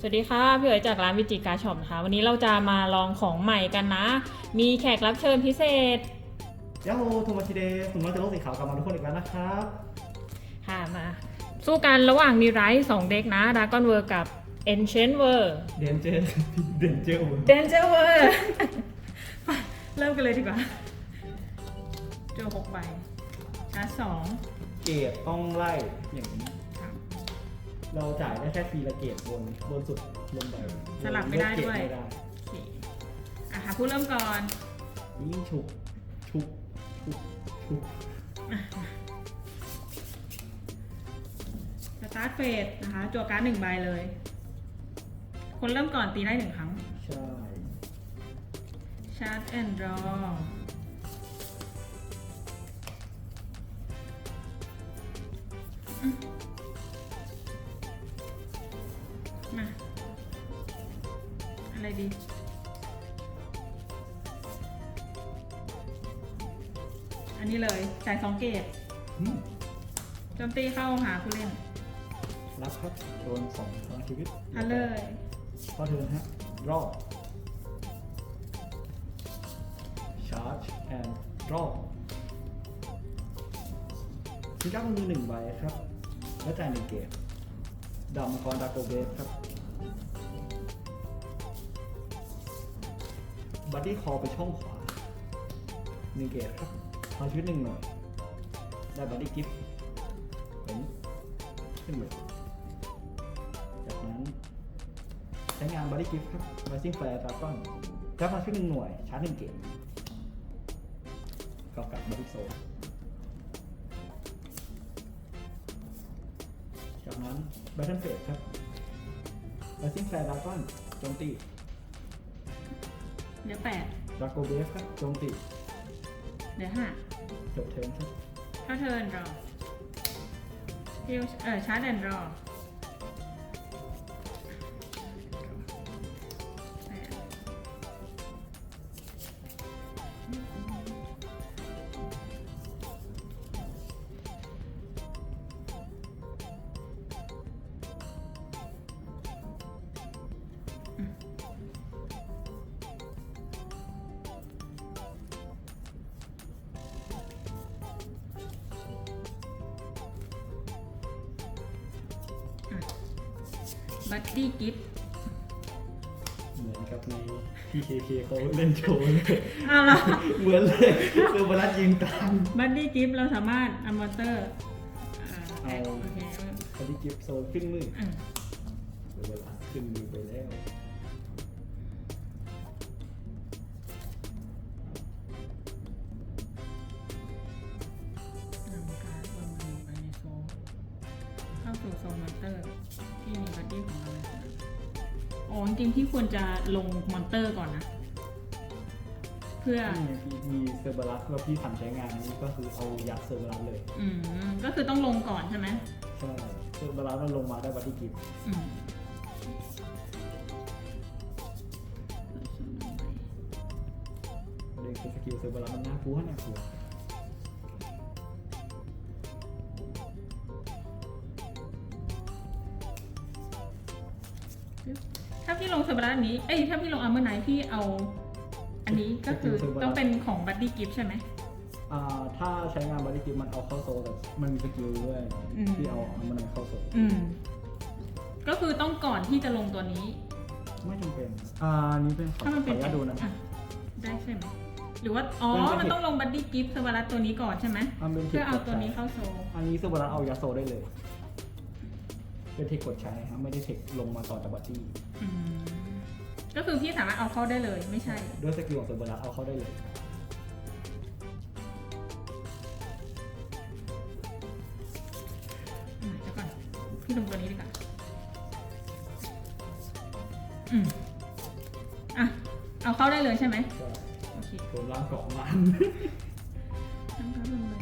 สวัสดีค่ะพี่เอ๋ยจากร้านวิจิการช็อปนะคะ วันนี้เราจะมาลองของใหม่กันนะ มีแขกรับเชิญพิเศษยาโฮโทมาชิเดะผมน้องจะโลกสีขาวกลับมาทุกคนอีกแล้วนะครับค่ะมา สู้กันระหว่างมีไรส์สองเด็กนะดากอนเวอร์กับ Ancient w o r เดนเจอร์เดนเจอร์ Danger w o r เริ่มกันเลยดีกว่าเจอหกใบชาร์จสองเกรดต้องไล่อย่างนี้ครับ เราจ่ายได้แค่ทีละเกรดบนบนสุดลงไปสลับไม่ได้ด้วยเกรไม่ได้โอเคอะค่ะผู้เริ่มก่อนยิ่งฉุกฉุกฉุกฉุกสตาร์ทเฟสนะคะจั่วการ์ดหนึ่งใบเลย คนเริ่มก่อนตีได้หนึ่งครั้งใช่ชาร์จแอนด์รอม ดีอันนี้เลยจ่ายสองเกตอืมโจมตีเข้าหาผู้เล่นรับครับโดนสองครั้งชีวิตทันเลยพอเทิร์นฮะรอบชาร์จแอนด์รอบชิ้นก้ามันมีหนึ่งใบครับ แล้วจ่ายหนึ่งเกรดดำคอนดาโกเบสครับ บัดดี้คอไปช่องขวาหนึ่งเกตครับพาชีวิตหนึ่งหน่วยได้บัดดี้กิฟต์เป็นขึ้นเลยจากนั้น ใช้งานบัดดี้กิฟต์ครับ Rising Flare Dragon แล้วพาชีวิตหนึ่งหน่วย ชาร์จหนึ่งเกตกับกับบัดดี้โซจากนั้น Battle Phase ครับ Rising Flare Dragon โจมตี เหลือแปดดราโกเบฟครับโจมตีเหลือห้าจบเทิร์นครับเข้าเทิร์นรอฮิวเออชาร์จแอนด์รอ บัดดี้กิฟต์เหมือนกับใน PKK เขาเล่นโชว์เลยอ้าวเหรอเหมือนเลยคือบรัดยิงตามบัดดี้กิฟต์เราสามารถอัมมอเตอร์อ่าเอาโอเคบัดดี้กิฟต์โซนขึ้นมืออืมเดี๋ยวเวลาขึ้นมือไปแล้ว เข้าสู่โซนมอนเตอร์ที่มีบัดดี้ของเราในสนามอ๋อจริงๆที่ควรจะลงมอนเตอร์ก่อนนะ เพื่อนี่พี่มีเซอร์เบรัสแล้วพี่สั่งใช้งานนี้ก็คือเอายัดเซอร์เบรัสเลยอืม ก็คือต้องลงก่อนใช่ไหมใช่เซอร์เบรัสมันลงมาได้บัดดี้กิฟต์อืมเด็กคือสกิลเซอร์เบรัสมันน่ากลัวน่ากลัว ถ้าพี่ลงเซอร์บรัสอันนี้ เอ้ยถ้าพี่ลงอัมเมอร์ไนท์พี่เอา อันนี้ก็คือต้องเป็นของบัดดี้กิฟต์ใช่ไหมอ่าถ้าใช้งานบัดดี้กิฟต์มันเอาเข้าโซลแต่มันมีสกิลด้วยอืม ที่เอาเอามันเข้าโซลอืม ก็คือต้องก่อนที่จะลงตัวนี้ ไม่จำเป็น อ่าอันนี้เป็นขอถ้ามันเป็นขออนุญาตดูนะ อะได้ใช่ไหม หรือว่า อ๋อเป็นมันต้องลงบัดดี้กิฟต์เซอร์บรัสตัวนี้ก่อนใช่ไหมอันเป็นทคเพื่อเอากดตัวนี้ใช้เข้าโซลอันนี้สมมติเราเอายาโซได้เลยเป็นเทคกดใช้ครับไม่ได้เทคลงมาต่อจากบัตตี้อืม ก็คือพี่สามารถเอาเข้าได้เลยไม่ใช่ ด้วยสกิลของเซอร์เบอรัสเอาเข้าได้เลยอืมเดี๋ยวก่อน พี่ลงตัวนี้ดีกว่า อืม อะ เอาเข้าได้เลยใช่ไหมก็โอเคโดนล่างเกาะมันทั้งทั้งลงเลย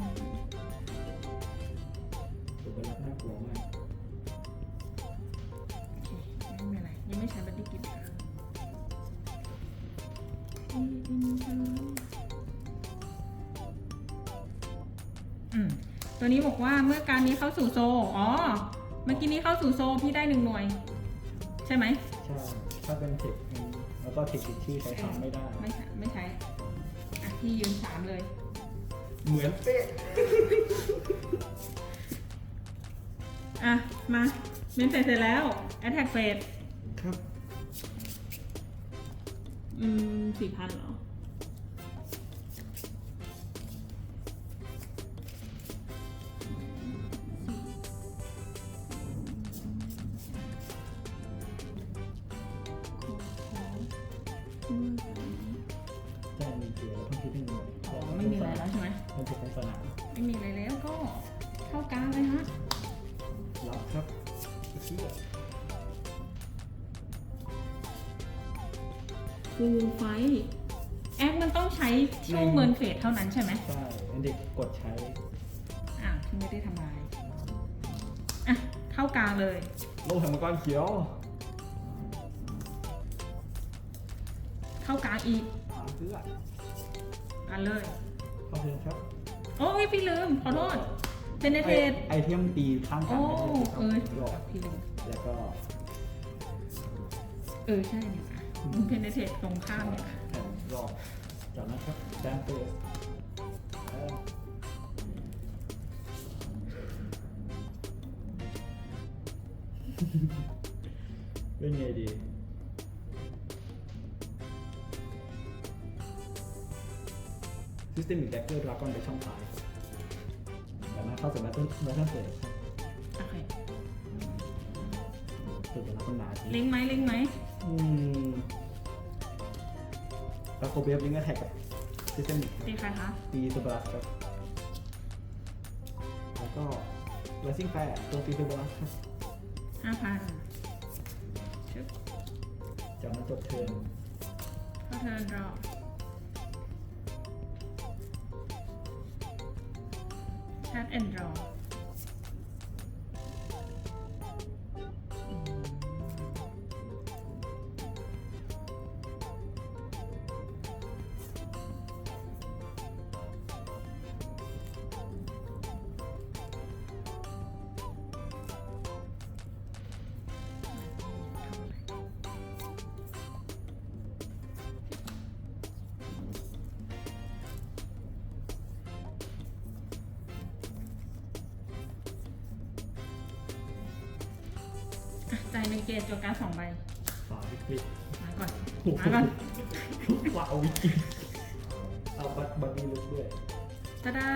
เซอร์เบอรัสน่ากลัวมาก โอเคไม่เป็นไร ยังไม่ใช้บัตตี้กิฟต์ค่ะ ตัวนี้บอกว่าเมื่อการนี้เข้าสู่โซลอ๋อ เมื่อกี้นี้เข้าสู่โซลพี่ได้หนึ่งหน่วยคใช่ไหม ใช่ ถ้าเป็นเทคแล้วก็เทคติดชื่อใช้ซ้ำไม่ได้ ไม่ใช่ไม่ใช้อะพี่ยืนสามเลย เหมือนเป๊ะ อะ มาเมนเฟสเสร็จแล้ว Attack Phase ครับ อืมสี่พันเหรอ มีเกียร์แล้วต้องคิดถึงหน่วยอ๋อไม่มีอะไรแล้วใช่ไหมมันเทคในสนามไม่มีอะไรแล้วก็เข้ากลางเลยฮะรับครับเชื่อฟูไฟแอคมันต้องใช้ช่วงเมินเฟสเท่านั้นใช่ไหมใช่อันเด็กกดใช้อะที่ไม่ได้ทำลายอะเข้ากลางเลย โลกแห่งมังกรเขียว เข้ากลางอีก อ่าเพื่ออะเลยเข้าเทิร์นครับโอ้ยพี่ลืม ขอโทษเจเนเทต ไอเทมตีข้างกัโอ้นเออหลอกพี่ลืม แล้วก็ เออ ใช่เนี่ยอะมึงเพนเทตตรงข้ามเนี่ยอะแผ่นรอบจากนั้นครับแดนเฟสเอ่อเป็นไงดี ซิสเต็มอีกแดกเกอร์ดราก้อนไปช่องท้ายจากนั้นเข้าสู่แบทเทิลแบทเทิลเฟสโอเคตัวดราก้อนหนาทีลิงก์ไหมลิงก์ไหมอืมแล้วโคเบฟลิงก์แท็กกับซิสเต็มตีใครคะตีซูเปอร์ลัสครับแล้วก็เลซิ่งแฟร์ตัวตีซูเปอร์ลัสครับห้าพันชึบจากนั้นจบเทิร์นเข้าเทิร์นรอ ชาร์ จแอนด์รออะจ่ายหนึ่งเกตจวการดสองใบฝ่าวิกฤตมาก่อนโอ้โหมาก่อนฝ่าวิกฤตเอาบัตบัตมีลุกด้วยตะดา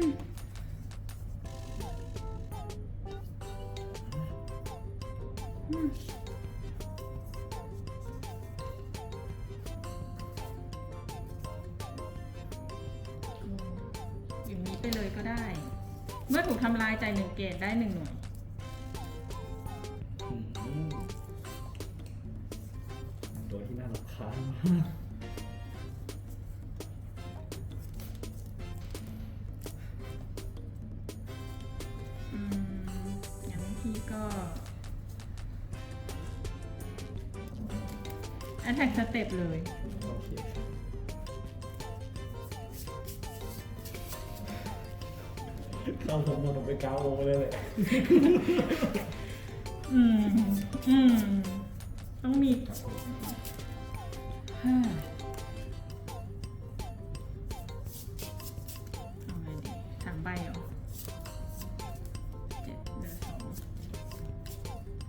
อย่างนี้ไปเลยก็ได้ เมื่อถูกทำลายใจหนึ่งเกตได้หนึ่งหน่วยอืมตัวที่น่ารำคาญมาก attack step เลย โอเคเข้าสมมติไปเกาโอเลยแหละอืม อืม ต้องมีฮ่าเอาไงดีสามใบเหรอเจ็ดเหลือสอง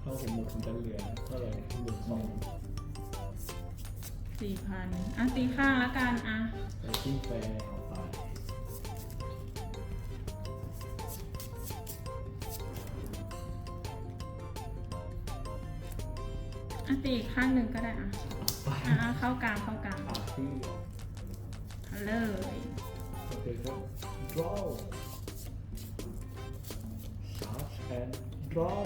เข้าสมมติมันจะเหลือเท่าไหร่เหลือสอง สี่พันอะตีข้างล้วกันอะไปที่แฟร์เอาไปอะตีอีกข้างหนึ่งก็ได้อะไปอะอะเข้ากลางเข้ากลางปาร์ตี้เอาเลย โอเคครับ draw charge and draw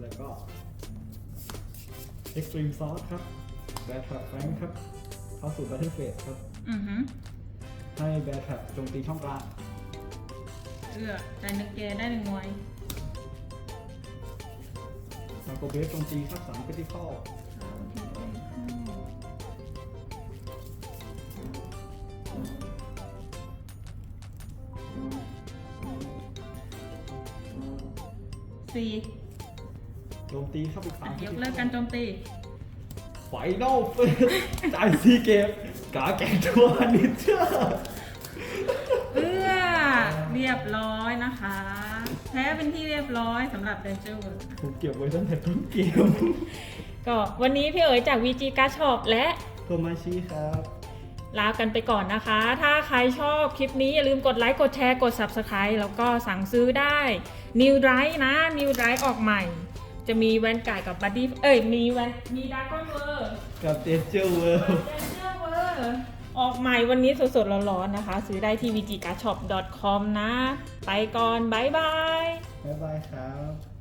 แล้วก็ extreme sauce ครับแบทแท็บแฟงครับ เข้าสู่ Battle Phase ครับ อือหือให้แบทแท็บโจมตีช่องกลางเอื้อใจนึกเกได้หนึ่งหน่วยมาโกเบสโจมตีครับสามคริติคอลสี่ โจมตีเข้าไปสามยกเลิกการโจมตีไฟนอลเฟสจ่ายซีเกมกาแกงตัวนิเจอร์เอื้อเรียบร้อยนะคะ แพ้เป็นที่เรียบร้อยสำหรับ Danger World นะผมเก็บไว้ตั้งแต่ต้นเกมก็วันนี้พี่เอ๋ยจาก VG Card Shop และโทมาชิครับลากันไปก่อนนะคะ ถ้าใครชอบคลิปนี้อย่าลืมกดไลค์ กดแชร์ กด Subscribe แล้วก็สั่งซื้อได้ New Drive นะ New Drive ออกใหม่ จะมีแวนไก่กับบัดดี้เอ้ยมีแวนมีดากอนเวอร์กับเดเจอร์เวิลด์ Danger World ออกใหม่วันนี้สดๆร้อนๆนะคะ ซื้อได้ที่ vgcardshop.com นะ ไปก่อน บ๊ายบาย บ๊ายบายครับ